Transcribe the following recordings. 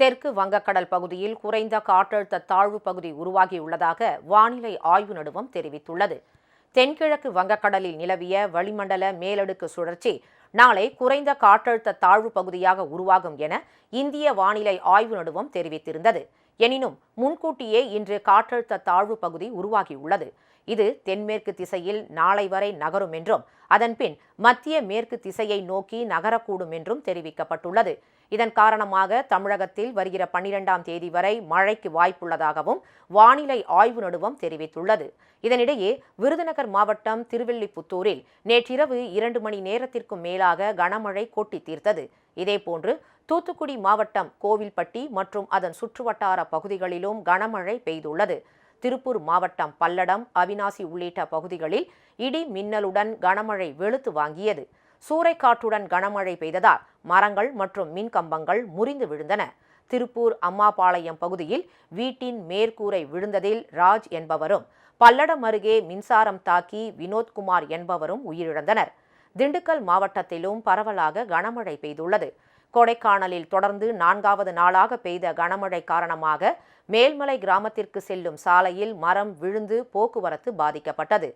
தெற்கு வங்கக்கடல் பகுதியில் குறைந்த காற்றழுத்த தாழ்வு பகுதி உருவாகியுள்ளதாக வானிலை ஆய்வு நடுவம் தெரிவித்துள்ளது. தென்கிழக்கு வங்கக்கடலில் நிலவிய வளிமண்டல மேலடுக்கு சுழற்சி நாளை குறைந்த காற்றழுத்த தாழ்வு பகுதியாக உருவாகும் என இந்திய வானிலை ஆய்வு நடுவம் தெரிவித்திருந்தது. எனினும் முன்கூட்டியே இன்று காற்றழுத்த தாழ்வு பகுதி உருவாகியுள்ளது. இது தென்மேற்கு திசையில் நாளை வரை நகரும் என்றும் அதன்பின் மத்திய மேற்கு திசையை நோக்கி நகரக்கூடும் என்றும் தெரிவிக்கப்பட்டுள்ளது. இதன் காரணமாக தமிழகத்தில் வருகிற பன்னிரெண்டாம் தேதி வரை மழைக்கு வாய்ப்புள்ளதாகவும் வானிலை ஆய்வு நடுவம் தெரிவித்துள்ளது. இதனிடையே விருதுநகர் மாவட்டம் திருவில்லிபுத்தூரில் நேற்றிரவு இரண்டு மணி நேரத்திற்கும் மேலாக கனமழை கொட்டி தீர்த்தது. இதேபோன்று தூத்துக்குடி மாவட்டம் கோவில்பட்டி மற்றும் அதன் சுற்றுவட்டார பகுதிகளிலும் கனமழை பெய்துள்ளது. திருப்பூர் மாவட்டம் பல்லடம் அவினாசி உள்ளிட்ட பகுதிகளில் இடி மின்னலுடன் கனமழை வெளுத்து வாங்கியது. சூறைக்காற்றுடன் கனமழை பெய்ததால் மரங்கள் மற்றும் மின் கம்பங்கள் முறிந்து விழுந்தன. திருப்பூர் அம்மாபாளையம் பகுதியில் வீட்டின் மேற்கூரை விழுந்ததில் ராஜ் என்பவரும் பல்லடம் அருகே மின்சாரம் தாக்கி வினோத்குமார் என்பவரும் உயிரிழந்தனர். திண்டுக்கல் மாவட்டத்திலும் பரவலாக கனமழை பெய்துள்ளது. கொடைக்கானலில் தொடர்ந்து நான்காவது நாளாக பெய்த கனமழை காரணமாக மேல்மலை கிராமத்திற்கு செல்லும் சாலையில் மரம் விழுந்து போக்குவரத்து பாதிக்கப்பட்டது.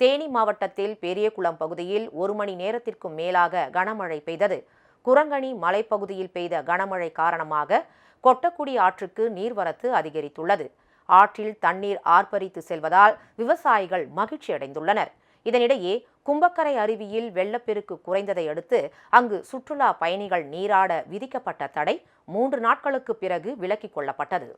தேனி மாவட்டத்தில் பெரியகுளம் பகுதியில் ஒரு மணி நேரத்திற்கும் மேலாக கனமழை பெய்தது. குரங்கணி மலைப்பகுதியில் பெய்த கனமழை காரணமாக கொட்டக்குடி ஆற்றுக்கு நீர்வரத்து அதிகரித்துள்ளது. ஆற்றில் தண்ணீர் ஆர்ப்பரித்து செல்வதால் விவசாயிகள் மகிழ்ச்சியடைந்துள்ளனர். இதனிடையே கும்பக்கரை அருவியில் வெள்ளப்பெருக்கு குறைந்ததை அடுத்து அங்கு சுற்றுலா பயணிகள் நீராட விதிக்கப்பட்ட தடை மூன்று நாட்களுக்கு பிறகு விலக்கிக் கொள்ளப்பட்டது.